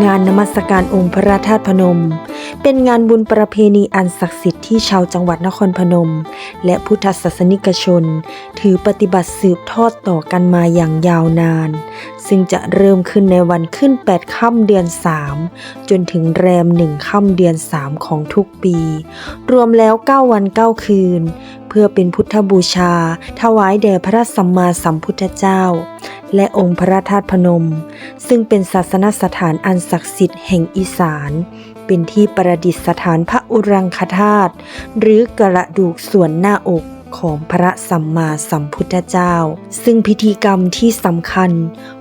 งานนมัสการองค์พระธาตุพนม เป็นงานบุญประเพณีอันศักดิ์สิทธิ์ที่ชาวจังหวัดนครพนม และพุทธศาสนิกชน ถือปฏิบัติสืบทอดต่อกันมาอย่างยาวนาน ซึ่งจะเริ่มขึ้นในวันขึ้น 8 ค่ำเดือน 3 จนถึงแรม 1 ค่ำเดือน 3 ของทุกปี รวมแล้ว 9 วัน 9 คืน เพื่อเป็นพุทธบูชา ถวายแด่พระสัมมาสัมพุทธเจ้า และองค์พระธาตุพนม ซึ่งเป็นศาสนสถานอันศักดิ์สิทธิ์แห่งอีสาน เป็นที่ประดิษฐานพระอุรังคธาตุหรือกระดูกส่วนหน้าอกของพระสัมมาสัมพุทธเจ้า ซึ่งพิธีกรรมที่สำคัญ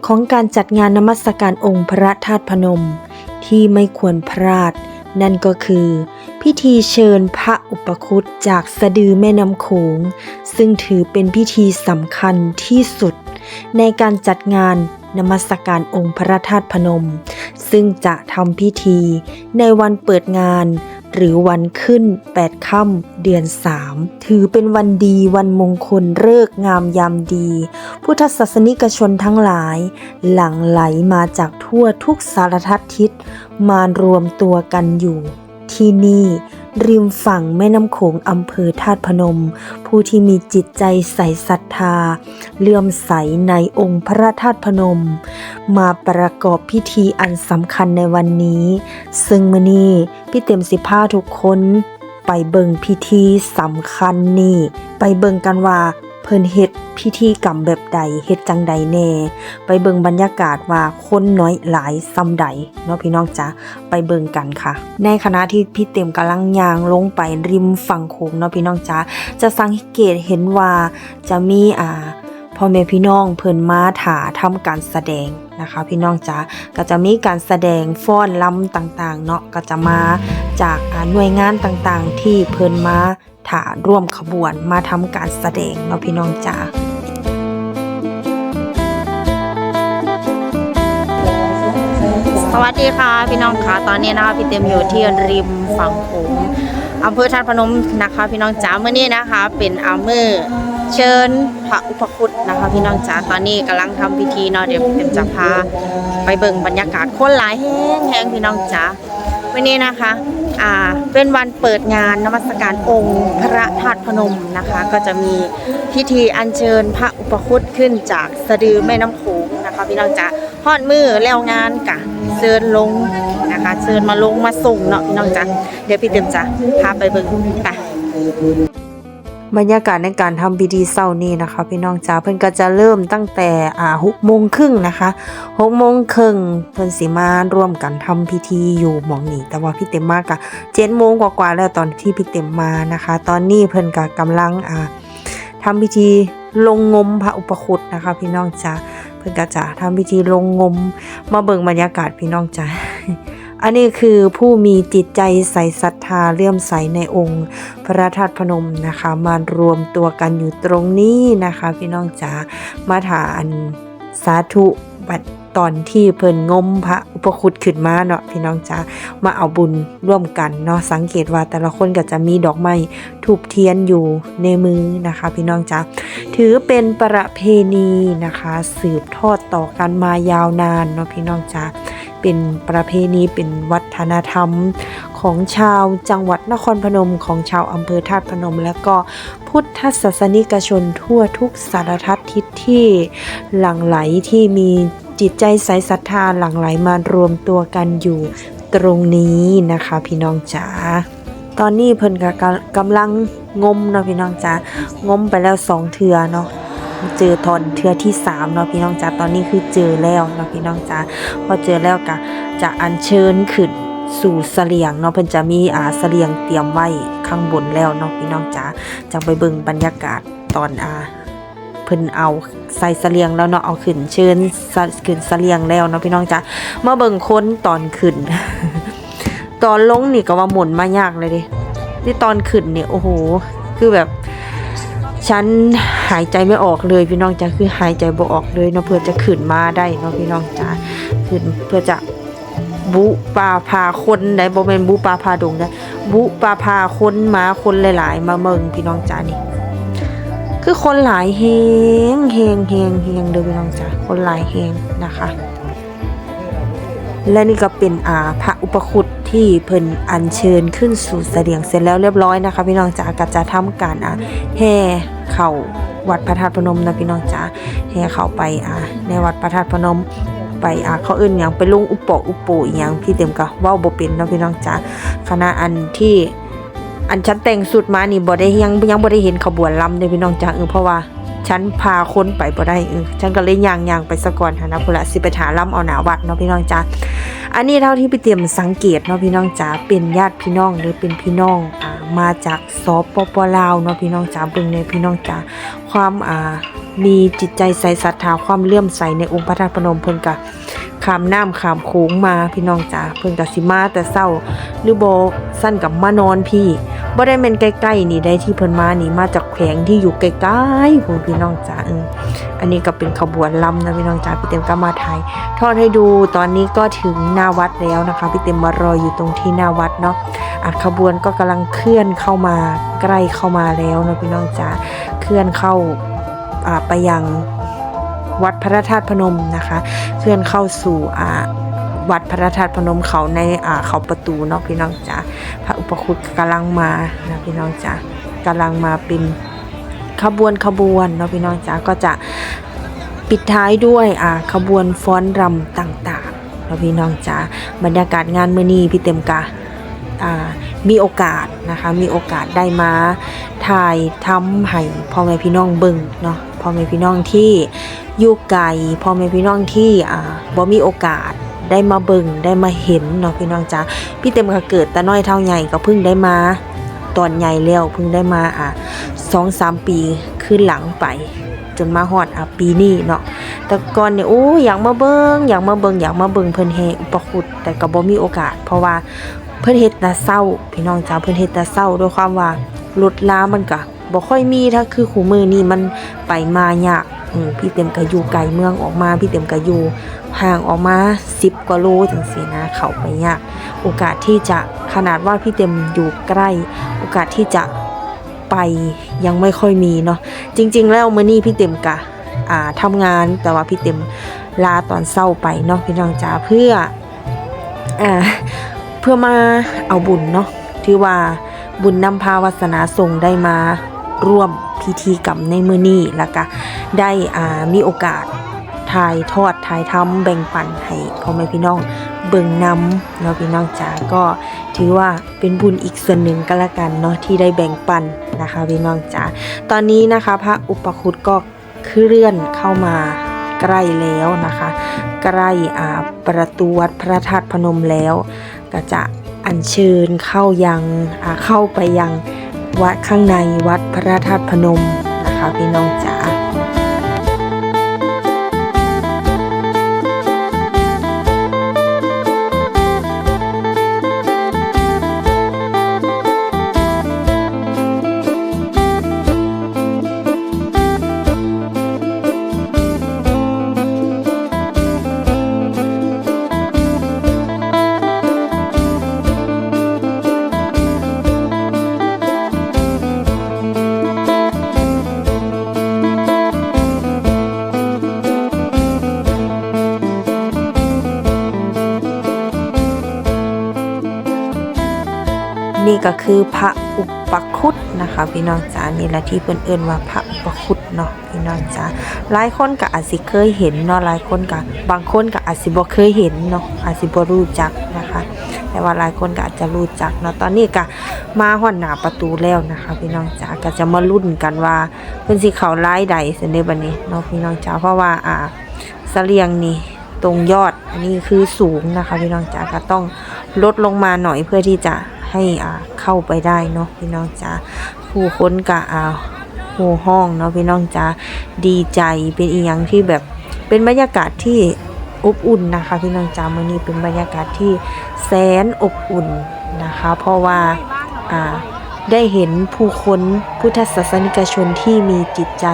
ของการจัดงานนมัสการองค์พระธาตุพนม ที่ไม่ควรพลาด นั่นก็คือ พิธีเชิญพระอุปคุตจากสะดือแม่น้ำโขง ซึ่งถือเป็นพิธีสำคัญที่สุด ในการจัดงานนมัสการองค์พระธาตุพนม ซึ่งจะทำพิธีในวันเปิดงาน หรือวันขึ้น 8 ค่ำเดือน 3 ถือเป็นวันดีวันมงคลเลิกงามยามดี พุทธศาสนิกชนทั้งหลาย หลั่งไหลมาจากทั่วทุกสารทัศทิศมารวมตัวกันอยู่ ที่นี่ ริมฝั่งแม่น้ำโขงอำเภอธาตุพนม ผู้ที่มีจิตใจใส่ศรัทธา เลื่อมใสในองค์พระธาตุพนม มาประกอบพิธีอันสำคัญในวันนี้ ซึ่งมื้อนี้พี่เต็มสิพาทุกคน ไปเบิ่งพิธีสำคัญนี่ ไปเบิ่งกันว่า เพิ่นเฮ็ดพิธีกรรมแบบใดเฮ็ดจังใดแน่ ไปเบิ่งบรรยากาศว่าคนน้อยหลายซำใดเนาะพี่น้องจ๊ะไปเบิ่งกันค่ะ ในขณะที่พี่เต็มกำลังย่างลงไปริมฝั่งโขงเนาะพี่น้องจ๊ะจะสังเกตเห็นว่าจะมีอ่าพ่อแม่พี่น้องเพิ่นมาถาทำการแสดงนะคะ พี่น้องจ๋าก็จะมีการแสดงฟ้อนลำต่างๆ เนาะก็จะมาจากอ่าหน่วยงานต่างๆ ที่เพิ่นมา ถาร่วมขบวนมาทำการแสดงเนาะพี่น้องจ๋าสวัสดีค่ะพี่น้องค่ะตอนนี้นะคะพี่เต็มอยู่ที่ริมฝั่งโขงอำเภอธาตุพนมนะคะ พี่น้องจ๋าเมื่อนี้นะคะ เป็นอาเมื่อเชิญพระอุปคุตนะคะ พี่น้องจ๋าตอนนี้กำลังทำพิธีเนาะเดี๋ยวเต็มจะพาไปเบิ่งบรรยากาศคนหลายแห้งแห้งพี่น้องจ๋า วันนี้นะคะ อ่า เป็นวันเปิดงานนมัสการองค์พระธาตุพนมนะคะ ก็จะมีพิธีอัญเชิญพระอุปคุตขึ้นจากสะดือแม่น้ำโขงนะคะพี่น้องจ๋าฮอดมือแล้วงานกะเชิญลงนะคะเชิญมาลงมาส่งเนาะพี่น้องจ๊ะเดี๋ยวพี่เต็มจะพาไปเบิ่งไป บรรยากาศในการทำพิธีเศร้านี้นะคะ พี่น้องจ๋าเพิ่นก็จะเริ่มตั้งแต่อ่าหกโมงครึ่งนะคะหกโมงครึ่งเพิ่นสิมาร่วมกันทำพิธีอยู่หมองนี้แต่ว่าพี่เต็มมากอะเจ็ดโมงกว่าๆแล้วตอนที่พี่เต็มมานะคะ ตอนนี้เพิ่นก็กำลังอ่าทำพิธีลงงมพระอุปคุตนะคะ พี่น้องจ๋าเพิ่นก็จะทำพิธีลงงมมาเบิ่งบรรยากาศพี่น้องจ๋า อันนี้คือผู้มีจิตใจใส่ศรัทธาเลื่อมใสในองค์ พระธาตุพนมนะคะ มารวมตัวกันอยู่ตรงนี้นะคะ พี่น้องจ๋ามาถานสาธุบัดตอนที่เพิ่นงมพระอุปคุตขึ้นมาเนาะพี่น้องจ๋ามาเอาบุญร่วมกันเนาะสังเกตว่าแต่ละคนก็จะมีดอกไม้ทูบเทียนอยู่ในมือนะคะ พี่น้องจ๋าถือเป็นประเพณีนะคะ สืบทอดต่อกันมายาวนานเนาะพี่น้องจ๋า เป็นประเพณีเป็นวัฒนธรรมของชาวจังหวัดนครพนมของชาวอำเภอธาตุพนม และก็พุทธศาสนิกชนทั่วทุกสารทัศทิศที่หลั่งไหลที่มีจิตใจใสศรัทธาหลั่งไหลมารวมตัวกันอยู่ตรงนี้นะคะพี่น้องจ๋าตอนนี้เพิ่นก็กำลังงมเนาะพี่น้องจ๋างมไปแล้วสองเทือเนาะ เจอทอนเทือที่สามเนาะพี่น้องจ๋าตอนนี้คือเจอแล้วเนาะพี่น้องจ๋าพอเจอแล้วก็จะอัญเชิญขึ้นสู่เสลียงเนาะเพิ่นจะมีอาเสลียงเตรียมไว้ข้างบนแล้วเนาะพี่น้องจ๋าจังไปเบิ่งบรรยากาศตอนอาเพิ่นเอาใส่เสลียงแล้วเนาะเอาขึ้นเชิญขึ้นเสลียงแล้วเนาะพี่น้องจ๋ามาเบิ่งคนตอนขึ้น ตอนลงนี่ก็ว่าหมุนมายากเลยดิที่ตอนขึ้นเนี่ยโอ้โห คือแบบ ฉันหายใจไม่ออกเลยพี่น้องจ๋าคือหายใจบ่ออกเลยเนาะเพื่อจะขึ้นมาได้เนาะพี่น้องจ๋าขึ้นเพื่อจะบุปาพาคนได้บ่แม่นบุปาพาดงได้บุปาพาคนมาคนหลาย ๆ มาเมืองพี่น้องจ๋านี่ คือคนหลายเฮงเฮงเฮงเฮงเด้อพี่น้องจ๋าคนหลายเฮงนะคะ และนี่ก็เป็นอ่าพระอุปคุตที่เพิ่นอัญเชิญขึ้นสู่เสดียงเสร็จแล้วเรียบร้อยนะคะ พี่น้องจ๋าก็จะทำการอ่าแห่เข้าวัดพระธาตุพนมนะพี่น้องจ๋าแห่เข้าไปอ่าในวัดพระธาตุพนมไปอ่าเขาเอิ้นหยังไปลุงอุปโปอุปโปอีหยังพี่เต็มก็เว้าบ่เป็นเนาะพี่น้องจ๋าคณะอันที่อันฉันแต่งสุดมานี่บ่ได้ยังยังบ่ได้เห็นขบวนลำเลยพี่น้องจ๋าเออเพราะว่า ฉันพาคนไปบ่ได้เออฉันก็เลยย่างย่างไปสะก่อนหานะพุ่นละสิไปหาล่ำเอาหนาวัดเนาะพี่น้องจ้าอันนี้เท่าที่พี่เตรียมสังเกตเนาะพี่น้องจ้าเป็นญาติพี่น้องหรือเป็นพี่น้องอ่ามาจากสปปลาวเนาะพี่น้องจ้าเบิ่งในพี่น้องจ้าความอ่ามีจิตใจใส่ศรัทธาความเลื่อมใสในองค์พระธาตุพนมเพิ่นกะ ข้ามน้ำข้ามโขงมาพี่น้องจ้าเพิ่นก็สิมาแต่เช้าหรือโบสั้นกับมานอนพี่บ่ได้แม่นใกล้ๆนี่ได้ที่เพิ่นมานี่มาจากแขวงที่อยู่ไกลๆพุ่นพี่น้องจ๋าอันนี้ก็เป็นขบวนลำนะพี่น้องจ๋าพี่เต็มก็มาถ่ายทอดให้ดูตอนนี้ก็ถึงหน้าวัดแล้วนะคะพี่เต็มมารออยู่ตรงที่หน้าวัดเนาะอะขบวนก็กำลังเคลื่อนเข้ามาใกล้เข้ามาแล้วนะพี่น้องจ๋าเคลื่อนเข้าอ่าไปยัง วัดพระธาตุพนมนะคะ เคลื่อนเข้าสู่วัดพระธาตุพนมเขาในเขาประตูเนาะพี่น้องจ๋าพระอุปคุตกำลังมานะพี่น้องจ๋ากำลังมาเป็นขบวนขบวนเนาะพี่น้องจ๋าก็จะปิดท้ายด้วยขบวนฟ้อนรำต่างๆเนาะพี่น้องจ๋าบรรยากาศงานมื้อนี้พี่เต็มกะอ่ามีโอกาสนะคะมีโอกาสได้มาถ่ายทำให้พ่อแม่พี่น้องเบิ่งเนาะพ่อแม่พี่น้องที่ อยู่ไกลพ่อแม่พี่น้องที่อ่าบ่มีโอกาสได้มาเบิ่งได้มาเห็นเนาะพี่น้องจ๋าพี่เต็มก็เกิดแต่น้อยเท่าใหญ่ก็เพิ่งได้มา ตอนใหญ่แล้วเพิ่งได้มาอะสองสามปีขึ้นหลังไป จนมาฮอดอะปีนี้เนาะแต่ก่อนเนี่ยโอ้อยากมาเบิงอยากมาเบิงอยากมาเบิงเพิ่นแฮอุปคุตแต่ก็บ่มีโอกาส เพราะว่าเพิ่นเฮ็ดต่เศร้า พี่น้องจ๋าเพิ่นเฮ็ดต่เศร้าด้วยความว่ารถลามันก็บ่ค่อยมีถ้าคือคู่มือนี่มันไปมายาก พี่เต็มก็อยู่ไกลเมืองออกมา พี่เต็มก็อยู่ห่างออกมา10กว่าโลจังซี่นะเขาไปยากโอกาสที่จะขนาดว่าพี่เต็มอยู่ใกล้ โอกาสที่จะไปยังไม่ค่อยมีเนาะจริง ๆ แล้วเมื้อนี้พี่เต็มกะอ่าทำงานแต่ว่าพี่เต็มลาตอนเศร้าไปเนาะพี่น้องจ๋าเพื่ออ่าเพื่อมาเอาบุญเนาะถือว่าบุญนำพาวาสนาส่งได้มาร่วม พิธีกรรมในมื้อนี้แล้วก็ได้อามีโอกาสถ่ายทอดถ่ายทำแบ่งปันให้พ่อแม่พี่น้องเบิ่งนำเนาะพี่น้องจ๋าก็ถือว่าเป็นบุญอีกส่วนหนึ่งก็แล้วกันเนาะที่ได้แบ่งปันนะคะพี่น้องจ๋าตอนนี้นะคะพระอุปคุตก็เคลื่อนเข้ามาใกล้แล้วนะคะ ใกล้อาประตูวัดพระธาตุพนมแล้ว ก็จะอัญเชิญเข้ายังเข้าไปยัง วัดข้างในวัดพระธาตุพนมนะคะพี่น้องจ๋า นี่ก็คือพระอุปคุตนะคะ พี่น้องจ๋านี่แหละที่เพิ่นเอิ้นว่าพระอุปคุตเนาะพี่น้องจ๋าหลายคนก็อาจสิเคยเห็นเนาะหลายคนก็บางคนก็อาจสิบ่เคยเห็นเนาะอาจสิบ่รู้จักนะคะ แต่ว่าหลายคนก็อาจจะรู้จักเนาะตอนนี้ก็มาฮอดหน้าประตูแล้วนะคะ พี่น้องจ๋าก็จะมาลุ้นกันว่าเพิ่นสิเข้าลายใดซั่นเด้บัดนี้เนาะพี่น้องจ๋าเพราะว่าอ่าเสลียงนี่ตรงยอดอันนี้คือสูงนะคะพี่น้องจ๋าก็ต้องลดลงมาหน่อยเพื่อที่จะ ให้อ่าเข้าไปได้เนาะพี่น้องจ๋าผู้คนกะอ่าโหห้องเนาะพี่น้องจ๋าดีใจเป็นอีหยังที่แบบเป็นบรรยากาศที่อบอุ่นนะคะพี่น้องจ๋ามื้อนี้เป็นบรรยากาศที่แสนอบอุ่นนะคะ เพราะว่าอ่าได้เห็นผู้คนพุทธศาสนิกชนที่มีจิตใจ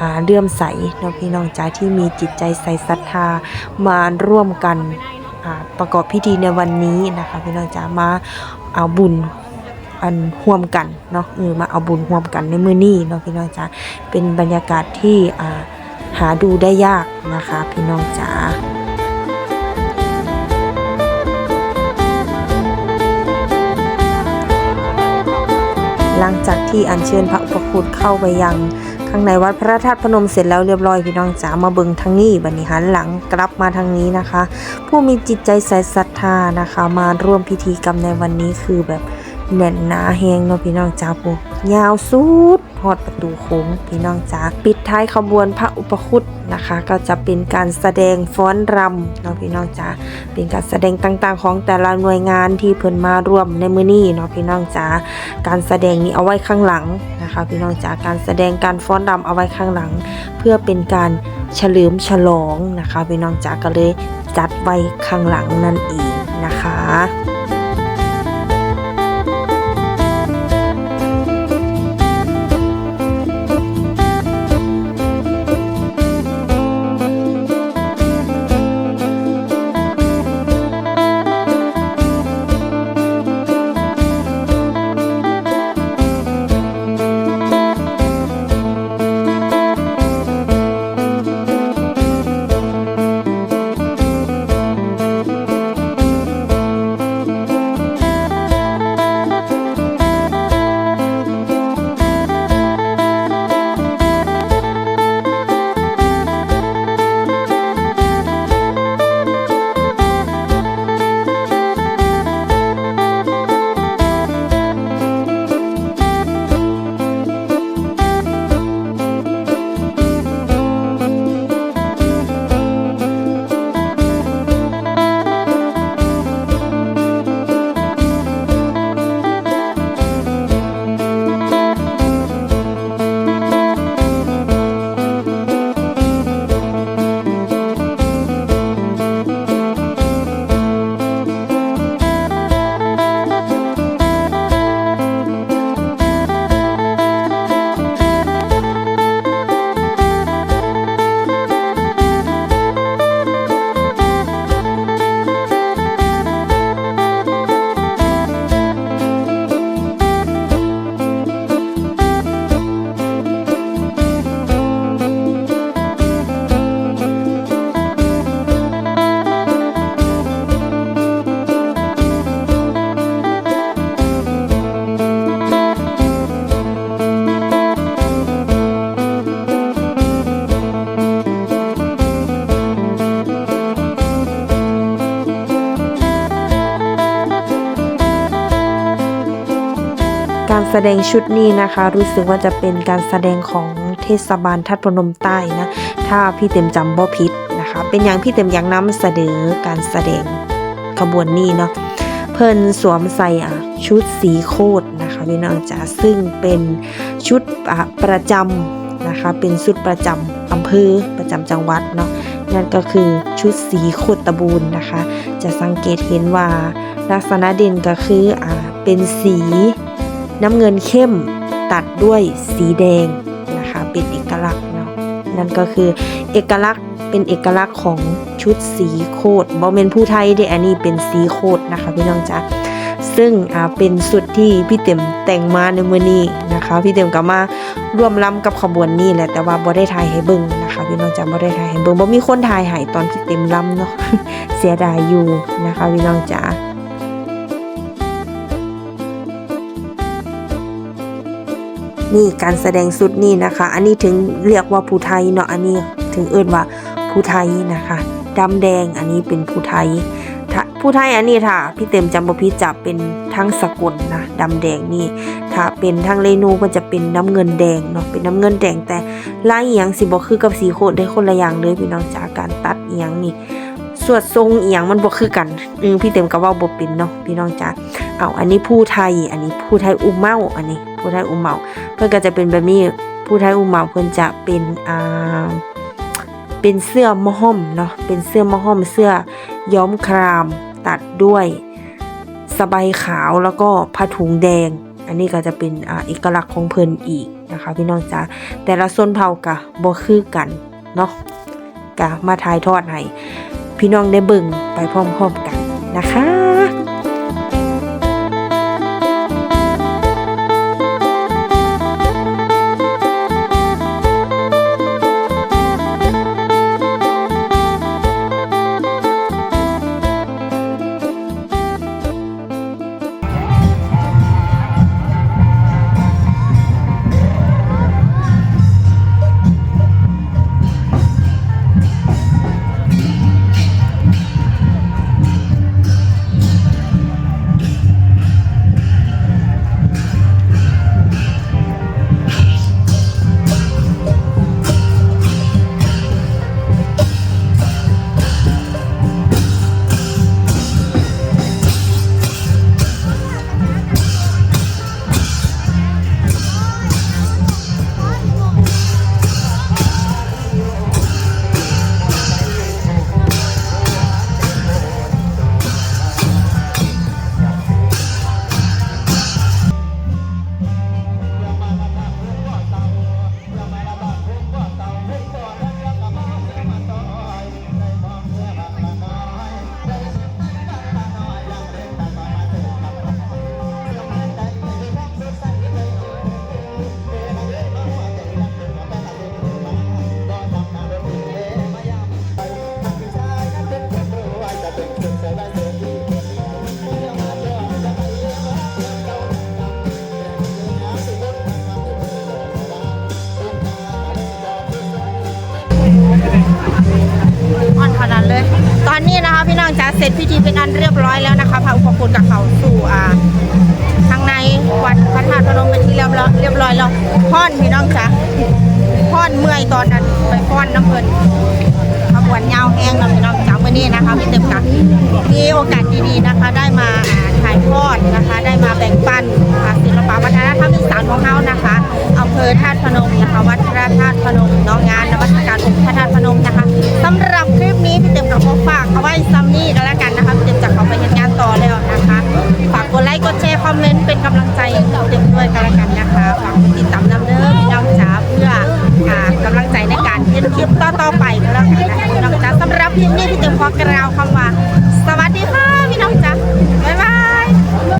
อ่าเลื่อมใสเนาะพี่น้องจ๋าที่มีจิตใจใส่ศรัทธามาร่วมกันประกอบพิธีในวันนี้นะคะพี่น้องจ๋ามา เอาบุญอันห่วมกันเนาะเออมาเอาบุญห่วมกันในมือนี่เนาะพี่น้องจ๋าเป็นบรรยากาศที่อ่าหาดูได้ยากนะคะพี่น้องจ๋าหลังจากที่อัญเชิญพระประคุณเข้าไปยัง ข้างในวัดพระธาตุพนมเสร็จแล้วเรียบร้อยพี่น้องจ๋ามาเบิ่งทางนี้บันนี้หันหลังกลับมาทางนี้นะคะ ผู้มีจิตใจใส่ศรัทธานะคะ มาร่วมพิธีกรรมในวันนี้คือแบบ แน่นหนาแหงเนาะพี่น้องจ๋าปูยาวสุดฮอดประตูโค้งพี่น้องจ๋าปิดท้ายขบวนพระอุปคุตนะคะ ก็จะเป็นการแสดงฟ้อนรำเนาะพี่น้องจ๋าเป็นการแสดงต่างๆ ของแต่ละหน่วยงานที่เพิ่นมาร่วมในมื้อนี้เนาะพี่น้องจ๋าการแสดงนี้เอาไว้ข้างหลังนะคะ พี่น้องจ๋าการแสดงการฟ้อนรำเอาไว้ข้างหลัง เพื่อเป็นการเฉลิมฉลองนะคะ พี่น้องจ๋าก็เลยจัดไว้ข้างหลังนั่นเองนะคะ แสดงชุดนี้นะคะ รู้สึกว่าจะเป็นการแสดงของเทศบาลทัดพนมใต้นะ ถ้าพี่เต็มจำบ่ผิดนะคะ เป็นอย่างพี่เต็มยากนำเสนอการแสดงขบวนนี้เนาะเพิ่นสวมใส่อะชุดสีโคตรนะคะพี่น้องจ๋าซึ่งเป็นชุดประจำนะคะ เป็นชุดประจำอำเภอประจำจังหวัดเนาะนั่นก็คือชุดสีโคตรตะบูนนะคะ จะสังเกตเห็นว่าลักษณะเด่นก็คืออ่าเป็นสี น้ำเงินเข้มตัดด้วยสีแดงนะคะเป็นเอกลักษณ์เนาะนั่นก็คือเอกลักษณ์เป็นเอกลักษณ์ของชุดสีโคดบอเมนผู้ไทยเด้อันนี้เป็นสีโคดนะคะพี่น้องจ๊ะซึ่งอ่าเป็นสุดที่พี่เต็มแต่งมาในมือนี้นะคะ พี่เต็มก็มาร่วมล้ำกับขบวนนี้แหละแต่ว่าบ่ได้ถ่ายให้เบิ่งนะคะ พี่น้องจ๊ะบ่ได้ถ่ายให้เบิ่งบ่มีคนถ่ายให้ตอนพี่เต็มล้ำเนาะเสียดายอยู่นะคะพี่น้องจ๋า นี่การแสดงสุดนี่นะคะ อันนี้ถึงเรียกว่าผู้ไทยเนาะอันนี้ถึงเอิ้นว่าผู้ไทยนะคะดำแดงอันนี้เป็นผู้ไทยผู้ไทยอันนี้ถ้าพี่เต็มจำบ่ผิดจะเป็นทั้งสกุลนะดำแดงนี่ถ้าเป็นทั้งเรนูก็จะเป็นน้ำเงินแดงเนาะเป็นน้ำเงินแดงแต่ลายอียงสิบ่คือกับสีโคดได้คนละอย่างเลยพี่น้องจากการตัดเอียงนี่สวดทรงเอียงมันบ่คือกันอืมพี่เต็มก็ว้าบ่เป็นเนาะพี่น้องจ๋าเอาอันนี้ผู้ไทย อันนี้ผู้ไทยอุ้มเมาอันนี้ผู้ไทยอุ้มเมา พื่อนก็จะเป็นแบบนี้ผู้ไทยอุมาเพื่อนจะเป็นอ่าเป็นเสื้อมะห่มเนาะเป็นเสื้อมะห่มเสื้อย้อมครามตัดด้วยสบายขาวแล้วก็ผ้าถุงแดง อันนี้ก็จะเป็นอ่าเอกลักษณ์ของเพิ่นอีกนะคะพี่น้องจ๋าแต่ละส้นเผากะบ่คือกันเนาะกะมาถ่ายทอดให้พี่น้องได้เบิ่งไปพร้อมๆกันนะคะะพี่น้องจ๋าเสร็จพิธีเป็นอันเรียบร้อยแล้วนะคะพระอุปคุฎกับเขาสู่อ่าข้างในวัดพระธาตุพนมเป็นที่เรียบร้อยเรียบร้อยแล้วพ่อนพี่น้องจ๋าพ่อนเมื่อยตอนนั้นไปพ่อนน้ำเพลินขบวนยาวแห้งแล้วพี่น้องจ๋าเมื่อนี้นะคะพี่เต็มกันมีโอกาสดีๆนะคะ ได้มาถ่ายทอดนะคะ ได้มาแบ่งปันศิลปวัฒนธรรมอีสานของเรานะคะอำเภอธาตุพนมนะคะวัดพระธาตุพนมน้องงานนวัตการองค์พระธาตุพนมนะคะสำหรับคลิปนี้พี่เต็มกับขอฝากเอ ว้ซัมนี่กันแล้วกันนะคะพี่เต็มจะขอไปเห็นงานต่อแล้วนะคะ ฝากกดไลค์กดแชร์คอมเมนต์เป็นกำลังใจให้เต็มด้วยกันแล้วกันนะคะฝากติดตามน้ำเด้อพี่น้องจ๋าเพื่ออ่ากำลังใจในการเห็นคลิปต่อๆไปก็แล้วกันนะคะพี่น้องจ๋าสำหรับคลิปนี้พี่เต็มขอกล่าวคำว่า